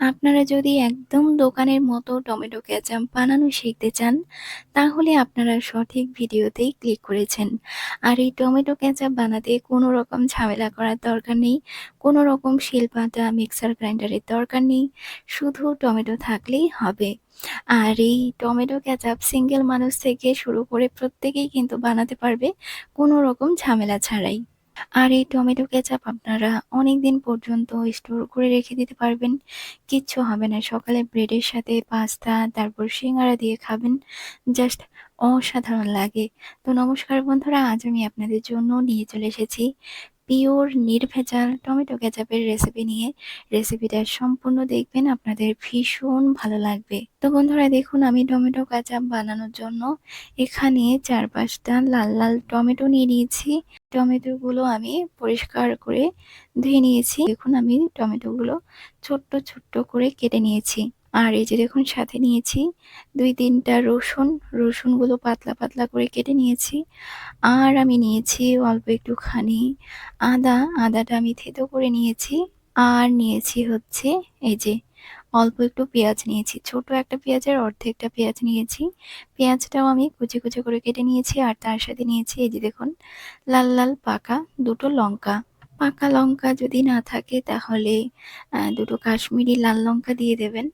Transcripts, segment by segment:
আপনারা যদি একদম দোকানের মতো টমেটো কেচাপ বানানো শিখতে চান, তাহলে আপনারা সঠিক ভিডিওতেই ক্লিক করেছেন। আর এই টমেটো কেচাপ বানাতে কোনো রকম ঝামেলা করার দরকার নেই, কোনো রকম শিলপাটা, মিক্সার গ্রাইন্ডারের দরকার নেই, শুধু টমেটো থাকলেই হবে। আর এই টমেটো কেচাপ সিঙ্গেল মানুষ থেকে শুরু করে প্রত্যেকেই কিন্তু বানাতে পারবে কোনো রকম ঝামেলা ছাড়াই। আর এই টমেটো কেচাপ আপনারা অনেক দিন পর্যন্ত স্টোর করে রেখে দিতে পারবেন। কিচ্ছু হবে না। সকালে ব্রেডের সাথে পাস্তা তারপর সিঙ্গারা দিয়ে খাবেন। জাস্ট অসাধারণ লাগে। তো নমস্কার বন্ধুরা, আজ আমি আপনাদের জন্য নিয়ে চলে এসেছি পিওর, নির্ভেজাল টমেটো কেচাপের রেসিপি নিয়ে। রেসিপিটা সম্পূর্ণ দেখবেন, আপনাদের ভীষণ ভালো লাগবে। তো বন্ধুরা, দেখুন, আমি টমেটো কেচাপ বানানোর জন্য এখানে চার পাঁচটা লাল লাল টমেটো নিয়ে নিয়েছি। টমেটোগুলো আমি পরিষ্কার করে ধুয়ে নিয়েছি। দেখুন, আমি টমেটোগুলো ছোট্ট ছোট্ট করে কেটে নিয়েছি। আর এই যে দেখুন, সাথে নিয়েছি দুই তিনটা রসুন। রসুনগুলো পাতলা পাতলা করে কেটে নিয়েছি। আর আমি নিয়েছি অল্প একটুখানি আদা। আদাটা আমি থেতো করে নিয়েছি। আর নিয়েছি হচ্ছে এই যে অল্প একটু পেঁয়াজ নিয়েছি। ছোট একটা পেঁয়াজের অর্ধেকটা পেঁয়াজ নিয়েছি। পেঁয়াজটাও আমি কুচি কুচি করে কেটে নিয়েছি। আর তার সাথে নিয়েছি এই যে দেখুন, লাল লাল পাকা দুটো লঙ্কা। পাকা লঙ্কা যদি না থাকে তাহলে দুটো কাশ্মীরি লাল লঙ্কা দিয়ে দেবেন।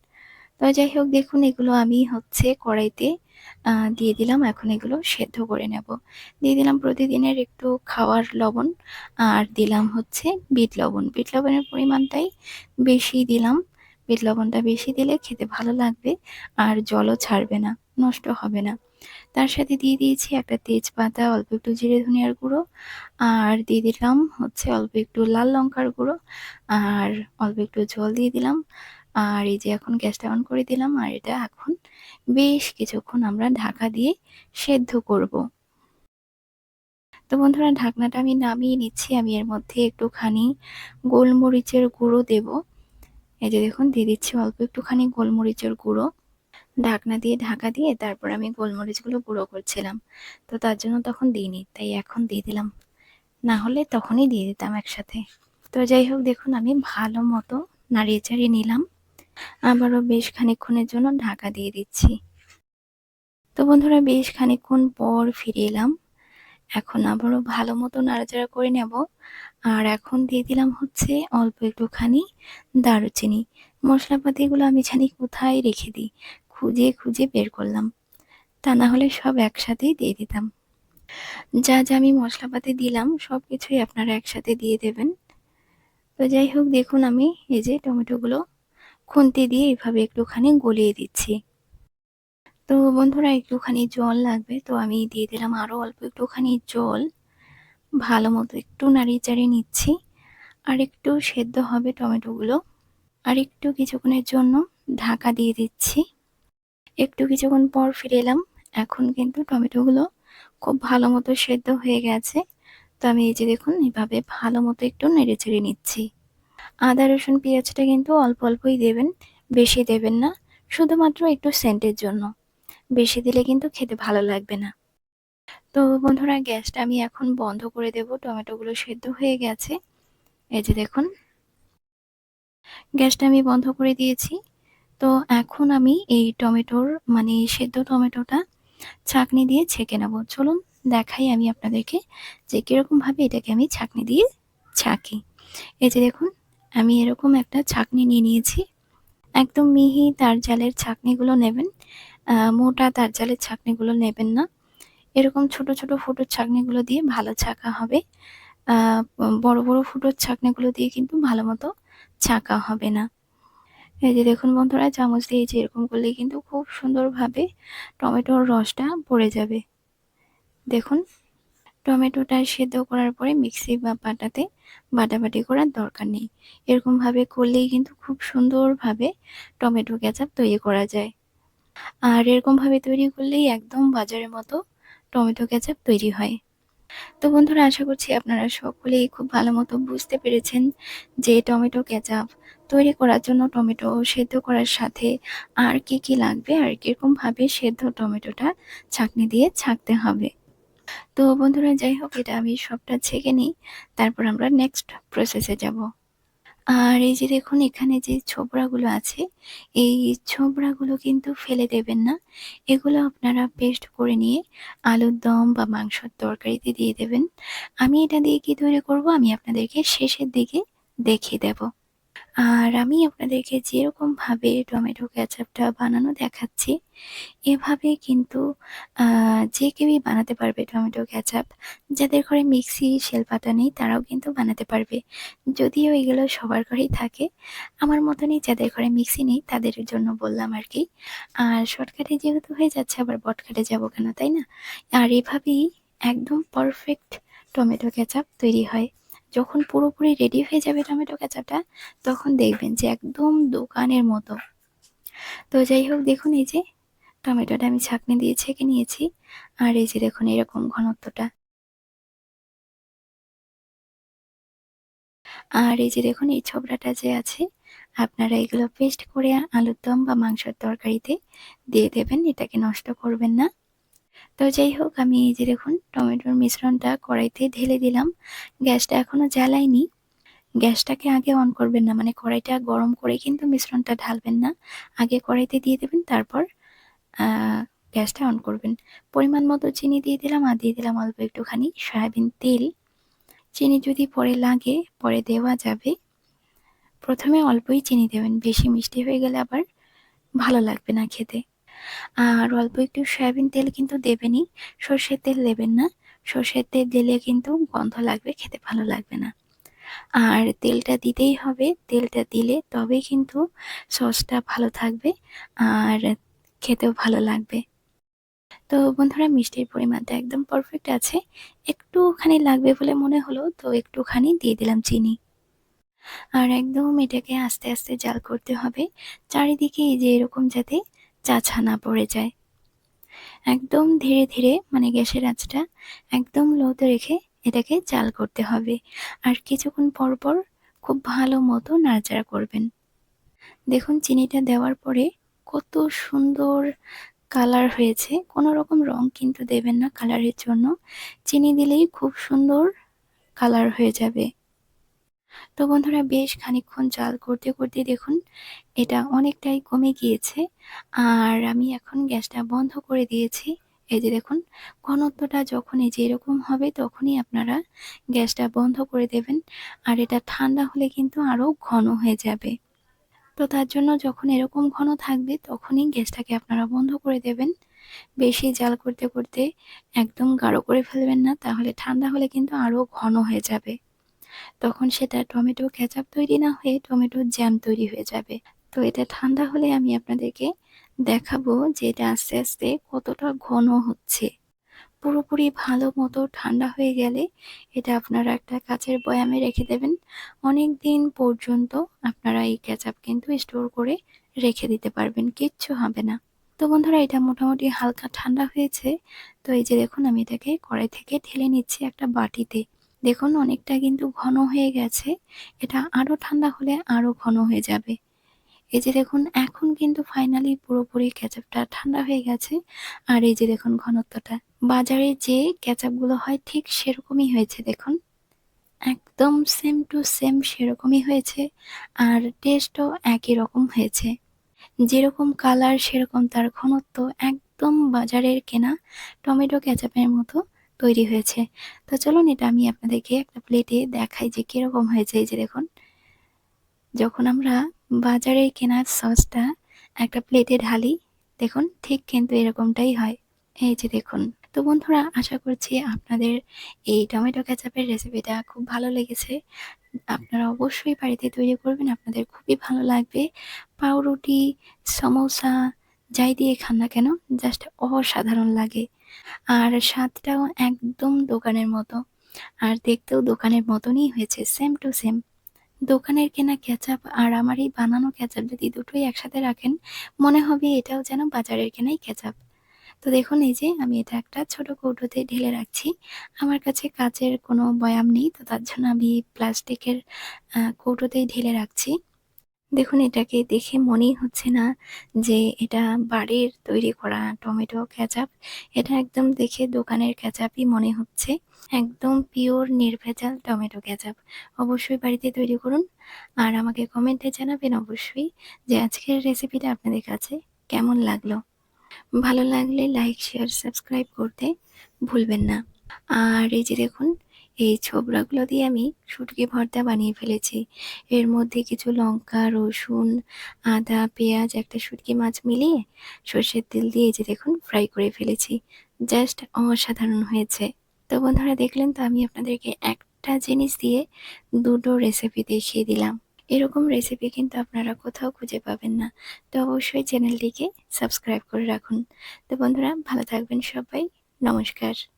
তো যাই হোক, দেখুন এগুলো আমি হচ্ছে কড়াইতে দিয়ে দিলাম। এখন এগুলো সেদ্ধ করে নেব। দিয়ে দিলাম প্রতিদিনের একটু খাওয়ার লবণ আর দিলাম হচ্ছে বিট লবণ। বিট লবণের পরিমাণটাই বেশি দিলাম। বিট লবণটা বেশি দিলে খেতে ভালো লাগবে আর জলও ছাড়বে না, নষ্ট হবে না। তার সাথে দিয়ে দিয়েছি একটা তেজপাতা, অল্প একটু জিরে ধনিয়ার গুঁড়ো আর দিয়ে দিলাম হচ্ছে অল্প একটু লাল লঙ্কার গুঁড়ো আর অল্প একটু জল দিয়ে দিলাম। আর এই যে এখন গ্যাসটা অন করে দিলাম, আর এটা এখন বেশ কিছুক্ষণ আমরা ঢাকা দিয়ে সেদ্ধ করব। তো বন্ধুরা, ঢাকনাটা আমি নামিয়ে নিচ্ছি। আমি এর মধ্যে একটুখানি গোলমরিচের গুঁড়ো দেব। এই যে দেখুন, দিয়ে দিচ্ছি অল্প একটুখানি গোলমরিচের গুঁড়ো। ঢাকনা দিয়ে ঢাকা দিয়ে তারপর আমি গোলমরিচগুলো গুঁড়ো করছিলাম। তো তার জন্য তখন দিইনি, তাই এখন দিয়ে দিলাম। না হলে তখনই দিয়ে দিতাম একসাথে। তো যাই হোক, দেখুন, আমি ভালো মতো নাড়িয়ে চাড়িয়ে নিলাম। আবারও বেশ খানিক্ষণের জন্য ঢাকা দিয়ে দিচ্ছি। তো বন্ধুরা, বেশ খানিক্ষণ পর ফিরে এলাম। এখন আবারও ভালো মতো নাড়াচাড়া করে নেব। আর এখন দিয়ে দিলাম হচ্ছে অল্প একটুখানি দারুচিনি। মশলাপাতিগুলো আমি জানি কোথায় রেখে দিই। খুঁজে খুঁজে বের করলাম। তা না হলে সব একসাথেই দিয়ে দিতাম। যা যা আমি মশলাপাতি দিলাম সব কিছুই আপনারা একসাথে দিয়ে দেবেন। তো যাই হোক, দেখুন আমি এই যে টমেটোগুলো খুন্তি দিয়ে এইভাবে একটুখানি গলিয়ে দিচ্ছি। তো বন্ধুরা, একটুখানি জল লাগবে, তো আমি দিয়ে দিলাম আরও অল্প একটুখানি জল। ভালো মতো একটু নাড়িয়ে চাড়িয়ে নিচ্ছি। আর একটু সেদ্ধ হবে টমেটোগুলো। আর একটু কিছুক্ষণের জন্য ঢাকা দিয়ে দিচ্ছি। একটু কিছুক্ষণ পর ফিরে এলাম। এখন কিন্তু টমেটোগুলো খুব ভালো মতো সেদ্ধ হয়ে গেছে। তো আমি এই যে দেখুন এইভাবে ভালো মতো একটু নেড়ে চেড়ে নিচ্ছি। আদা, রসুন, পেঁয়াজটা কিন্তু অল্প অল্পই দেবেন, বেশি দেবেন না, শুধুমাত্র একটু সেন্টের জন্য। বেশি দিলে কিন্তু খেতে ভালো লাগবে না। তো বন্ধুরা, গ্যাসটা আমি এখন বন্ধ করে দেব, টমেটোগুলো সেদ্ধ হয়ে গেছে। এই যে দেখুন, গ্যাসটা আমি বন্ধ করে দিয়েছি। তো এখন আমি এই টমেটোর মানে সেদ্ধ টমেটোটা ছাঁকনি দিয়ে ছেঁকে নেব। চলুন দেখাই আমি আপনাদেরকে যে কীরকমভাবে এটাকে আমি ছাঁকনি দিয়ে ছাঁকি। এই যে দেখুন আমি এরকম একটা ছাঁকনি নিয়ে নিয়েছি। একদম মিহি তার জালের ছাঁকনিগুলো নেবেন। মোটা তার জালের ছাঁকনিগুলো নেবেন না। এরকম ছোট ছোট ফুটোর ছাঁকনিগুলো দিয়ে ভালো ছাঁকা হবে। বড় বড় ফুটোর ছাঁকনিগুলো দিয়ে কিন্তু ভালো মতো ছাঁকা হবে না। এই যে দেখুন বন্ধুরা, চামচ দিয়ে যে এরকম করলে কিন্তু খুব সুন্দরভাবে টমেটোর রসটা পড়ে যাবে। দেখুন। টমেটোটা সেদ্ধ করার পরে মিক্সি বা পাটাতে বাটাবাটি করার দরকার নেই। এরকমভাবে করলেই কিন্তু খুব সুন্দরভাবে টমেটো কেচাপ তৈরি করা যায়। আর এরকমভাবে তৈরি করলেই একদম বাজারের মতো টমেটো কেচাপ তৈরি হয়। তো বন্ধুরা, আশা করছি আপনারা সকলেই খুব ভালো মতো বুঝতে পেরেছেন যে টমেটো কেচাপ তৈরি করার জন্য টমেটো সেদ্ধ করার সাথে আর কি কি লাগবে আর কীরকমভাবে সেদ্ধ টমেটোটা ছাঁকনি দিয়ে ছাঁকতে হবে। তো বন্ধুরা, যাই হোক, এটা আমি সবটা ছেঁকে নিই। তারপর আমরা নেক্সট প্রসেসে যাব। আর এই যে দেখুন, এখানে যে ছোবড়াগুলো আছে, এই ছোবড়াগুলো কিন্তু ফেলে দেবেন না। এগুলো আপনারা পেস্ট করে নিয়ে আলুর দম বা মাংসর তরকারিতে দিয়ে দেবেন। আমি এটা দিয়ে কি তৈরি করব? আমি আপনাদেরকে শেষের দিকে দেখিয়ে দেব। আর আমি আপনাদেরকে যেরকমভাবে টমেটো কেচাপটা বানানো দেখাচ্ছি, এভাবে কিন্তু যে কেউই বানাতে পারবে টমেটো কেচাপ, যাদের ঘরে মিক্সি শিলপাটা নেই তারাও কিন্তু বানাতে পারবে। যদিও এগুলো সবার ঘরেই থাকে, আমার মতনই যাদের ঘরে মিক্সি নেই তাদের জন্য বললাম আর কি। আর শর্টকাটে যেহেতু হয়ে যাচ্ছে, আবার বটকাটে যাব কেন, তাই না? আর এভাবেই একদম পারফেক্ট টমেটো কেচাপ তৈরি হয়। যখন পুরোপুরি রেডি হয়ে যাবে টমেটো কেচাপটা তখন দেখবেন যে একদম দোকানের মতো। তো যাই হোক, দেখুন এই যে টমেটোটা আমি ছাঁকনি দিয়ে ছেঁকে নিয়েছি, আর এই যে দেখুন এরকম ঘনত্বটা। আর এই যে দেখুন এই ছোবড়াটা যে আছে, আপনারা এগুলো পেস্ট করে আলুর দম বা মাংসের তরকারিতে দিয়ে দেবেন, এটাকে নষ্ট করবেন না। তো যাই হোক, আমি এই যে দেখুন, টমেটোর মিশ্রণটা কড়াইতে ঢেলে দিলাম। গ্যাসটা এখনও জ্বালাইনি। গ্যাসটাকে আগে অন করবেন না মানে কড়াইটা গরম করে কিন্তু মিশ্রণটা ঢালবেন না। আগে কড়াইতে দিয়ে দেবেন, তারপর গ্যাসটা অন করবেন। পরিমাণ মতো চিনি দিয়ে দিলাম, আর দিয়ে দিলাম অল্প একটুখানি সয়াবিন তেল। চিনি যদি পরে লাগে, পরে দেওয়া যাবে। প্রথমে অল্পই চিনি দেবেন, বেশি মিষ্টি হয়ে গেলে আবার ভালো লাগবে না খেতে। আর অল্প একটু সয়াবিন তেল কিন্তু দেবেনই। সর্ষের তেল দেবেন না। সর্ষের তেল দিলে কিন্তু গন্ধ লাগবে, খেতে ভালো লাগবে না। আর তেলটা দিতেই হবে। তেলটা দিলে তবেই কিন্তু সসটা ভালো থাকবে আর খেতেও ভালো লাগবে। তো বন্ধুরা, মিষ্টির পরিমাণটা একদম পারফেক্ট আছে। একটুখানি লাগবে বলে মনে হলো, তো একটুখানি দিয়ে দিলাম চিনি। আর একদম এটাকে আস্তে আস্তে জাল করতে হবে। চারিদিকে এই যে এরকম যাতে চাছা না পড়ে যায়। একদম ধীরে ধীরে মানে গ্যাসের আঁচটা একদম লোতে রেখে এটাকে চাল করতে হবে। আর কিছুক্ষণ পর পর খুব ভালো মতো নাড়াচাড়া করবেন। দেখুন, চিনিটা দেওয়ার পরে কত সুন্দর কালার হয়েছে। কোনো রকম রং কিন্তু দেবেন না কালারের জন্য। চিনি দিলেই খুব সুন্দর কালার হয়ে যাবে। তো বন্ধুরা বেশ খানিক্ষণ জাল করতে করতে দেখুন, এটা অনেকটাই কমে গিয়েছে। আর আমি এখন গ্যাসটা বন্ধ করে দিয়েছি। এই যে দেখুন, ঘনত্বটা যখন এই যে এরকম হবে, তখনই আপনারা গ্যাসটা বন্ধ করে দেবেন। আর এটা ঠান্ডা হলে কিন্তু আরও ঘন হয়ে যাবে। তো তার জন্য যখন এরকম ঘন থাকবে, তখনই গ্যাসটাকে আপনারা বন্ধ করে দেবেন। বেশি জাল করতে করতে একদম গাঢ় করে ফেলবেন না, তাহলে ঠান্ডা হলে কিন্তু আরও ঘন হয়ে যাবে। তখন সেটা টমেটো কেচাপ তৈরি না হয়ে টমেটো জ্যাম তৈরি হয়ে যাবে। তো এটা ঠান্ডা হলে আমি আপনাদেরকে দেখাবো যে এটা আস্তে আস্তে কতটা ঘন হচ্ছে। পুরোপুরি ভালো মতো ঠান্ডা হয়ে গেলে এটা আপনারা একটা কাচের বয়ামে রেখে দেবেন। অনেক দিন পর্যন্ত আপনারা এই কেচাপ কিন্তু স্টোর করে রেখে দিতে পারবেন, কিচ্ছু হবে না। তো বন্ধুরা, এটা মোটামুটি হালকা ঠান্ডা হয়েছে। তো এই যে দেখুন, আমি এটাকে কড়াই থেকে ঢেলে নিচ্ছি একটা বাটিতে। দেখুন, অনেকটা কিন্তু ঘন হয়ে গেছে। এটা আরও ঠান্ডা হলে আরও ঘন হয়ে যাবে। এই যে দেখুন, এখন কিন্তু ফাইনালি পুরোপুরি ক্যাচাপটা ঠান্ডা হয়ে গেছে। আর এই যে দেখুন, ঘনত্বটা। বাজারে যে ক্যাচাপগুলো হয় ঠিক সেরকমই হয়েছে, দেখুন। একদম সেম টু সেম সেরকমই হয়েছে। আর টেস্টও একই রকম হয়েছে। যেরকম কালার সেরকম তার ঘনত্ব একদম বাজারের কেনা টমেটো ক্যাচাপের মতো। তৈরি হয়েছে। তো চলুন এটা আমি আপনাদেরকে একটা প্লেটে দেখাই যে কীরকম হয়েছে। এই যে দেখুন, যখন আমরা বাজারে কেনার সসটা একটা প্লেটে ঢালি, দেখুন ঠিক কিন্তু এরকমটাই হয়। এই যে দেখুন, তো বন্ধুরা আশা করছি আপনাদের এই টমেটো ক্যাচাপের রেসিপিটা খুব ভালো লেগেছে। আপনারা অবশ্যই বাড়িতে তৈরি করবেন, আপনাদের খুবই ভালো লাগবে। পাউরুটি, সমোসা যাই দিয়ে খান না কেন জাস্ট অসাধারণ লাগে। আর স্বাদটাও একদম দোকানের মতো। আর দেখতেও দোকানের মতনই হয়েছে সেম টু সেম দোকানের কেনা ক্যাচাপ আর আমার এই বানানো ক্যাচাপ যদি দুটোই একসাথে রাখেন, মনে হবে এটাও যেন বাজারের কেনাই ক্যাচাপ তো দেখুন, এই যে আমি এটা একটা ছোট কৌটোতে ঢেলে রাখছি। আমার কাছে কাচের কোনো বয়াম নেই, তো তার জন্য আমি প্লাস্টিকের কৌটোতেই ঢেলে রাখছি। দেখুন এটাকে দেখে মনেই হচ্ছে না যে এটা বাড়ির তৈরি করা টমেটো কেচাপ। এটা একদম দেখে দোকানের কেচাপই মনে হচ্ছে। একদম পিওর নির্ভেজাল টমেটো কেচাপ। অবশ্যই বাড়িতে তৈরি করুন। আর আমাকে কমেন্টে জানাবেন অবশ্যই যে আজকের রেসিপিটা আপনাদের কাছে কেমন লাগল। ভালো লাগলে লাইক, শেয়ার, সাবস্ক্রাইব করতে ভুলবেন না। আর এই যে দেখুন এই ছোবড়াগুলো দিয়ে আমি শুটকি ভর্তা বানিয়ে ফেলেছি। এর মধ্যে কিছু লঙ্কা, রসুন, আদা, পেঁয়াজ, একটা শুটকি মাছ মিলিয়ে সর্ষের তেল দিয়ে যে দেখুন ফ্রাই করে ফেলেছি। জাস্ট অসাধারণ হয়েছে। তো বন্ধুরা দেখলেন তো আমি আপনাদেরকে একটা জিনিস দিয়ে দুটো রেসিপি দেখিয়ে দিলাম। এরকম রেসিপি কিন্তু আপনারা কোথাও খুঁজে পাবেন না। তো অবশ্যই চ্যানেলটিকে সাবস্ক্রাইব করে রাখুন। তো বন্ধুরা ভালো থাকবেন সবাই। নমস্কার।